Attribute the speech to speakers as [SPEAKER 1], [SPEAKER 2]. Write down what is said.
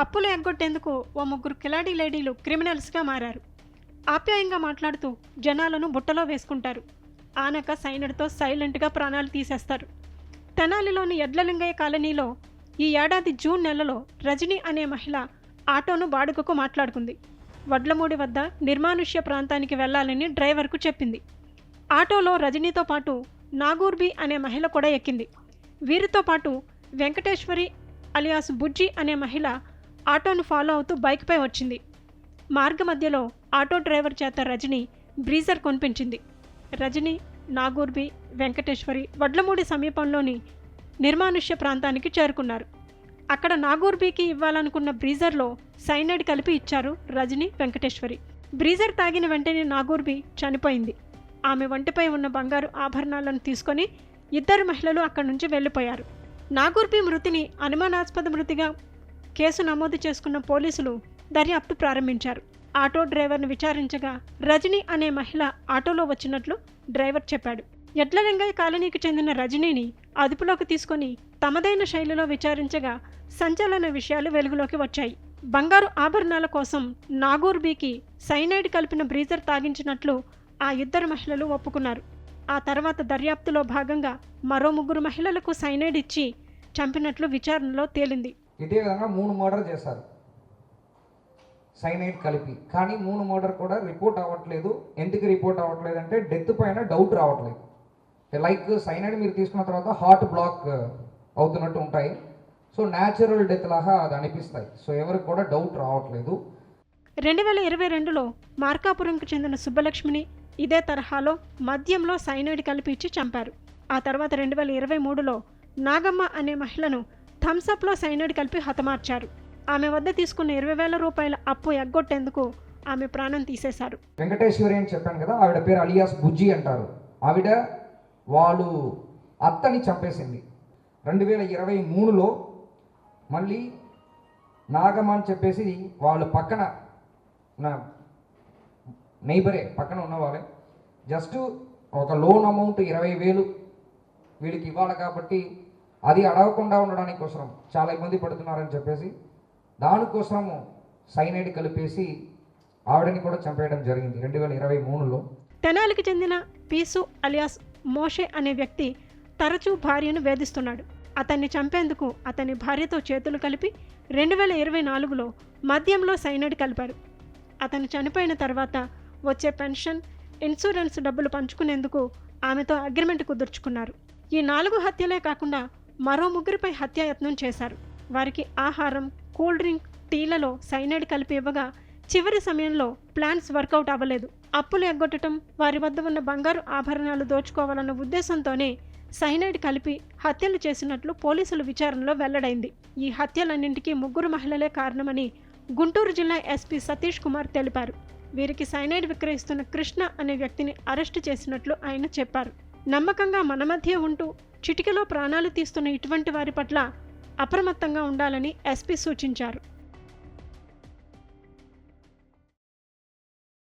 [SPEAKER 1] అప్పులు ఎగ్గొట్టేందుకు ఓ ముగ్గురు కిలాడీ లేడీలు క్రిమినల్స్గా మారారు. ఆప్యాయంగా మాట్లాడుతూ జనాలను బుట్టలో వేసుకుంటారు. ఆనక సైనడ్తో సైలెంట్గా ప్రాణాలు తీసేస్తారు. తెనాలిలోని ఎడ్లలింగయ్య కాలనీలో ఈ ఏడాది జూన్ నెలలో రజని అనే మహిళ ఆటోను బాడుగకు మాట్లాడుకుంది. వడ్లమూడి వద్ద నిర్మానుష్య ప్రాంతానికి వెళ్ళాలని డ్రైవర్కు చెప్పింది. ఆటోలో రజనీతో పాటు నాగూర్బి అనే మహిళ కూడా ఎక్కింది. వీరితో పాటు వెంకటేశ్వరి అలియాస్ బుజ్జి అనే మహిళ ఆటోను ఫాలో అవుతూ బైక్పై వచ్చింది. మార్గ మధ్యలో ఆటో డ్రైవర్ చేత రజని బ్రీజర్ కొనిపించింది. రజని నాగూర్బి వెంకటేశ్వరి వడ్లమూడి సమీపంలోని నిర్మానుష్య ప్రాంతానికి చేరుకున్నారు. అక్కడ నాగూర్బీకి ఇవ్వాలనుకున్న బ్రీజర్లో సైనైడ్ కలిపి ఇచ్చారు రజని వెంకటేశ్వరి. బ్రీజర్ తాగిన వెంటనే నాగూర్బి చనిపోయింది. ఆమె వంటిపై ఉన్న బంగారు ఆభరణాలను తీసుకొని ఇద్దరు మహిళలు అక్కడి నుంచి వెళ్ళిపోయారు. నాగూర్బి మృతిని అనుమానాస్పద మృతిగా కేసు నమోదు చేసుకున్న పోలీసులు దర్యాప్తు ప్రారంభించారు. ఆటో డ్రైవర్ను విచారించగా రజని అనే మహిళ ఆటోలో వచ్చినట్లు డ్రైవర్ చెప్పాడు. ఎడ్లలింగయ్య కాలనీకి చెందిన రజనీని అదుపులోకి తీసుకొని తమదైన శైలిలో విచారించగా సంచలన విషయాలు వెలుగులోకి వచ్చాయి. బంగారు ఆభరణాల కోసం నాగూర్ బీకి సైనైడ్ కలిపిన బ్రీజర్ తాగించినట్లు ఆ ఇద్దరు మహిళలు ఒప్పుకున్నారు. ఆ తర్వాత దర్యాప్తులో భాగంగా మరో ముగ్గురు మహిళలకు సైనైడ్ ఇచ్చి చంపినట్లు విచారణలో తేలింది.
[SPEAKER 2] ఇదే విధంగా మూడు మర్డర్ చేశారు. సైనైడ్ కలిపి. కానీ మూడు మర్డర్ కూడా రిపోర్ట్ అవ్వట్లేదు. ఎందుకు రిపోర్ట్ అవ్వట్లేదు అంటే డెత్ పైన డౌట్ రావట్లేదు. లైక్ సైనైడ్ మీరు తీసుకున్న తర్వాత హార్ట్ బ్లాక్ అవుతున్నట్టు ఉంటాయి. సో న్యాచురల్ డెత్ లాగా అది అనిపిస్తాయి. సో ఎవరికి కూడా డౌట్ రావట్లేదు.
[SPEAKER 1] రెండు వేల ఇరవై రెండులో మార్కాపురంకు చెందిన సుబ్బలక్ష్మిని ఇదే తరహాలో మద్యంలో సైనైడ్ కలిపి ఇచ్చి చంపారు. ఆ తర్వాత రెండు వేల ఇరవై మూడులో నాగమ్మ అనే మహిళను థమ్సప్లో సైనైడ్ కలిపి హతమార్చారు. ఆమె వద్ద తీసుకున్న ఇరవై వేల రూపాయల అప్పు ఎగ్గొట్టేందుకు ఆమె ప్రాణం తీసేశారు.
[SPEAKER 2] వెంకటేశ్వరి అని చెప్పాను కదా ఆవిడ పేరు అలియాస్ బుజ్జి అంటారు. ఆవిడ వాళ్ళు అత్తని చంపేసింది. రెండు వేల ఇరవై మూడులో మళ్ళీ నాగమ్మ అని చెప్పేసి వాళ్ళు పక్కన నా నైబరే పక్కన ఉన్నవాళ్ళే జస్ట్ ఒక లోన్ అమౌంట్ ఇరవై వేలు వీడికి ఇవ్వాలి కాబట్టి అది అడగకుండా ఉండడానికి కోసం చాలా ఇబ్బంది పడుతున్నారని చెప్పేసి దానికోసము సైనైడ్ కలిపేసి ఆవిడని కూడా చంపేయడం జరిగింది రెండు వేల ఇరవై మూడులో.
[SPEAKER 1] తెనాలికి చెందిన పీసు అలియాస్ మోషే అనే వ్యక్తి తరచూ భార్యను వేధిస్తున్నాడు. అతన్ని చంపేందుకు అతని భార్యతో చేతులు కలిపి రెండు వేల ఇరవై నాలుగులో మద్యంలో సైనైడ్ కలిపారు. అతను చనిపోయిన తర్వాత వచ్చే పెన్షన్ ఇన్సూరెన్స్ డబ్బులు పంచుకునేందుకు ఆమెతో అగ్రిమెంట్ కుదుర్చుకున్నారు. ఈ నాలుగు హత్యలే కాకుండా మరో ముగ్గురిపై హత్యాయత్నం చేశారు. వారికి ఆహారం కూల్ డ్రింక్ టీలలో సైనైడ్ కలిపి ఇవ్వగా చివరి సమయంలో ప్లాన్స్ వర్కౌట్ అవ్వలేదు. అప్పులు ఎగ్గొట్టడం వారి వద్ద ఉన్న బంగారు ఆభరణాలు దోచుకోవాలన్న ఉద్దేశంతోనే సైనైడ్ కలిపి హత్యలు చేసినట్లు పోలీసులు విచారణలో వెల్లడైంది. ఈ హత్యలన్నింటికీ ముగ్గురు మహిళలే కారణమని గుంటూరు జిల్లా ఎస్పీ సతీష్ కుమార్ తెలిపారు. వీరికి సైనైడ్ విక్రయిస్తున్న కృష్ణ అనే వ్యక్తిని అరెస్టు చేసినట్లు ఆయన చెప్పారు. నమ్మకంగా మన మధ్య ఉంటూ చిటికలో ప్రాణాలు తీస్తున్న ఇటువంటి వారి పట్ల అప్రమత్తంగా ఉండాలని ఎస్పీ సూచించారు.